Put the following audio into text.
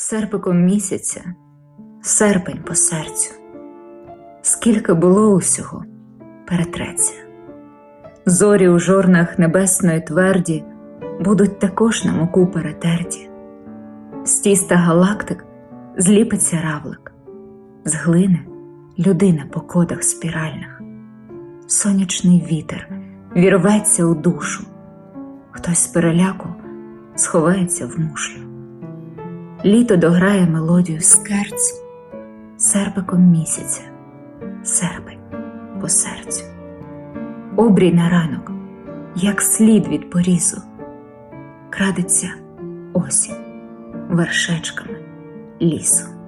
серпиком місяця, серпень по серцю. Скільки було усього, перетреться. Зорі у жорнах небесної тверді будуть також на муку перетерті. З тіста галактик зліпиться равлик, з глини людина по кодах спіральних. Сонячний вітер вірветься у душу, хтось з переляку сховається в мушлю. Літо дограє мелодію скерцу, серпиком місяця, серпень по серцю. Обрій на ранок, як слід від порізу, крадеться осінь вершечками лісу.